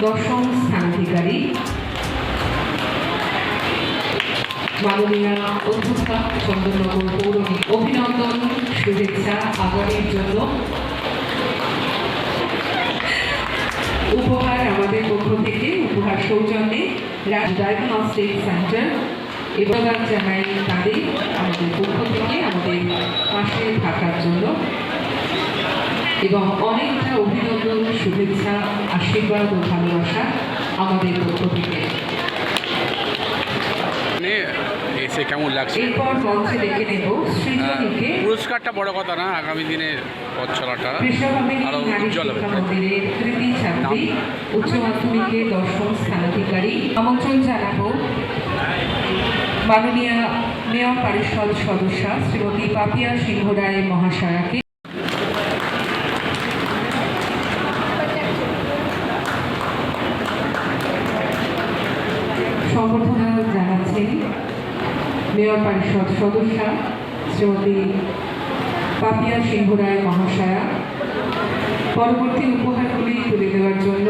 দশম স্থানাধিকারী। মাননীয় অধ্যক্ষা চন্দননগর পৌর নিগম। অভিনন্দন, শুভেচ্ছা আগামীর জন্য। উপহার আমাদের পক্ষ থেকে, উপহার সৌজন্যে রাজ ডায়াগনস্টিক সেন্টার। এবং জানাই তাদের, আমাদের পক্ষ থেকে আমাদের পাশে থাকার জন্য। এবং অনেকটা অভিনন্দন শুভেচ্ছা আশীর্বাদ ও ভালোবাসা আমাদের পক্ষ থেকে। এসে কেমন লাগছে? এরপর মঞ্চে ডেকে নেব সৃজনীকে পুরস্কারটা বড় কথা না আগামী দিনের পথ চলাটা। আরও উজ্জ্বল হবে। মন্দিরের কৃতি ছাত্রী উচ্চ মাধ্যমিকে দশম স্থানাধিকারী আমন্ত্রণ জানাব মাননীয় মেয়র পরিষদ সদস্যা শ্রীমতী পাপিয়া সিংহ রায় মহাশয়াকে। সংবর্ধনা জানাচ্ছেন মেয়র পরিষদ সদস্যা শ্রীমতী পাপিয়া সিংহ রায় মহাশয়া। পরবর্তী উপহারগুলি তুলে দেওয়ার জন্য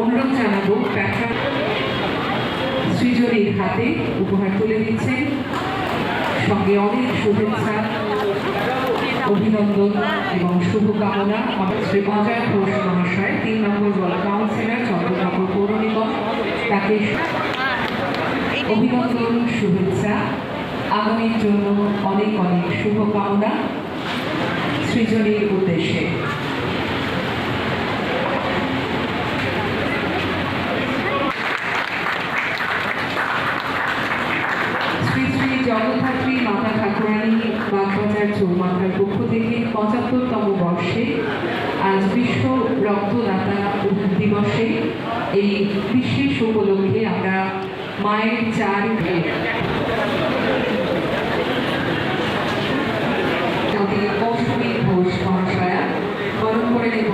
অনুরোধ জানাব প্যাট্রা সৃজনীর হাতে উপহার তুলে দিচ্ছেন। সঙ্গে অনেক শুভেচ্ছা, অভিনন্দন এবং শুভকামনা আমার শ্রী অজয় ঘোষ মহাশয়, তিন নম্বর ওয়ার্ড কাউন্সিলর চন্দ্রনগর পৌর নিগম, তাকে অভিনন্দন, শুভেচ্ছা। আগামীর জন্য অনেক অনেক শুভকামনা সৃজনীর উদ্দেশ্যে। জগদ্ধাত্রী মাতা ঠাকুরানী বাগবাজার চৌমাথার পক্ষ থেকে পঁচাত্তরতম বর্ষে আজ বিশ্ব রক্তদাতা দিবসে এই বিশেষ উপলক্ষে আমরা মায়ের চার মৌসুমী ঘোষ মহাশয়া। বরণ করে নেব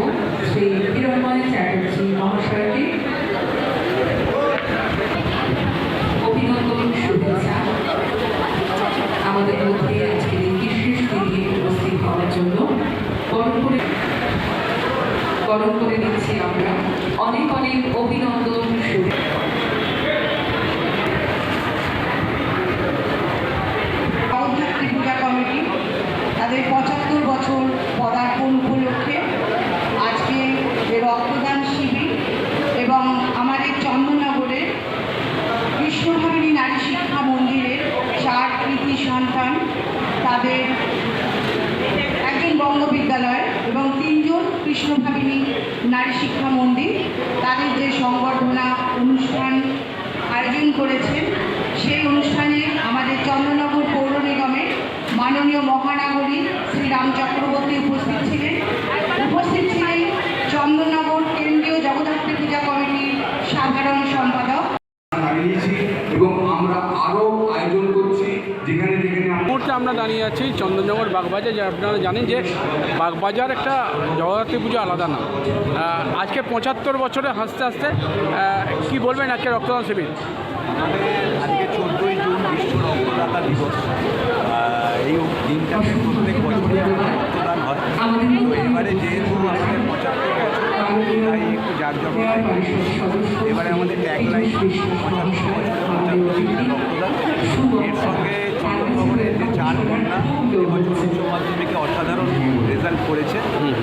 শ্রী হিরণময় চ্যাটার্জি মহাশয়কে। অভিনন্দন, শুভেচ্ছা। আমাদের মধ্যে আজকে বিশেষ দিনে উপস্থিত হওয়ার জন্য বরণ করে বরণ করে নিচ্ছি আমরা। অনেক অনেক অভিনন্দন, শুভেচ্ছা জগদ্ধাত্রী পূজা কমিটি তাদের পঁচাত্তর বছর পদার্পণ উপলক্ষে আজকে যে রক্তদান শিবির এবং আমাদের চন্দননগরে কৃষ্ণভাবিনী নারী শিক্ষা মন্দিরের চার কৃতি সন্তান তাদের একজন বঙ্গ বিদ্যালয় এবং তিনজন কৃষ্ণভাবিনী নারী শিক্ষা মন্দির। তাদের যে সংবর্ধনা অনুষ্ঠান আয়োজন করেছেন সেই অনুষ্ঠানে আমাদের চন্দ্রনগর পৌর নিগমের মাননীয় মহানগরী শ্রী রাম চক্রবর্তী উপস্থিত ছিলেন উপস্থিত ছিলেন চন্দ্রনগর কেন্দ্রীয় জগদ্ধাত্রী পূজা কমিটির সাধারণ সম্পাদক দাঁড়িয়েছি এবং আমরা আরও আয়োজন করছি যেখানে যেখানে আমরা মুহূর্তে আমরা দাঁড়িয়ে আছি চন্দননগর বাগবাজার, যা আপনারা জানেন যে বাগবাজার একটা জগদ্ধাত্রী পুজো আলাদা না। আজকে পঁচাত্তর বছরে হাসতে হাসতে কি বলবেন আজকে রক্তদান শিবির? আজকে চোদ্দোই জুন বিশ্ব রক্তদাতা দিবস। এই দিনটাতে প্রত্যেক বছরই রক্তদান হয়। এবারে যেহেতু আমাদের পঁচাত্তর বছর, তাই একটু জাঁকজমক এবারে আমাদের ট্যাগলাইন পঁচাত্তর বছর, পঁচাত্তর দিনের রক্তদান এর সঙ্গে চন্দ্রনগরের যে চার কন্যা এবছর উচ্চ মাধ্যমিকে অসাধারণ রেজাল্ট করেছে।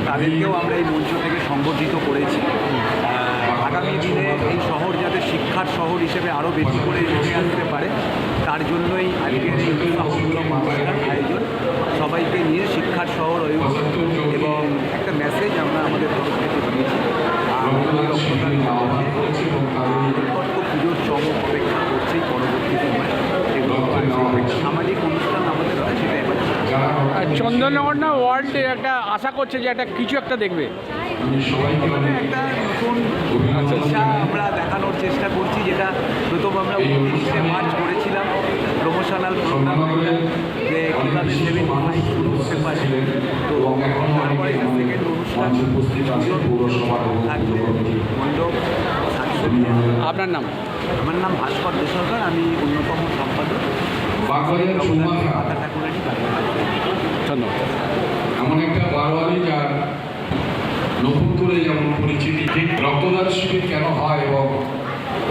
তাদেরকেও আমরা এই মঞ্চ থেকে সংগঠিত করেছি। আগামী দিনে এই শহর যাতে শিক্ষার শহর হিসেবে আরও বেশি করে এগিয়ে আসতে পারে তার জন্যই আজকের এই উৎসাহমূলক আয়োজন। সবাইকে নিয়ে শিক্ষার শহর হয়ে এবং একটা মেসেজ আমরা আমাদের তরফ থেকে দিয়েছি। পুজোর চমক অপেক্ষা করছেই পরবর্তী সময়। এগুলো তো আছে। সামাজিক অনুষ্ঠান আমাদের হয় সেটা এবার চলছে। আর চন্দননগর না ওয়ার্ল্ডে একটা আশা করছে যে একটা কিছু একটা দেখবে। এখানে একটা নতুন আমরা দেখানোর চেষ্টা করছি যেটা প্রথম আমরা উনত্রিশে মার্চ করেছিলাম। প্রমোশনাল প্রোগ্রাম যে কীভাবে সেভিং লাইফ শুরু হতে পারে। তো তারপরে সেকেন্ড অনুষ্ঠান থাকবে মণ্ডপ আপনার নাম? আমার নাম ভাস্কর দে সরকার আমি অন্যতম সম্পাদক। বাগবাজার চৌমাথা এমন একটা বারোয়ারি যার নতুন করে যেমন পরিচিতি, ঠিক রক্তদান শিবির কেন হয় এবং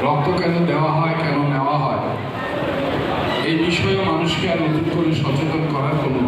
রক্ত কেন দেওয়া হয়, কেন নেওয়া হয়, এই বিষয়ে মানুষকে আর নতুন করে সচেতন করার কোনো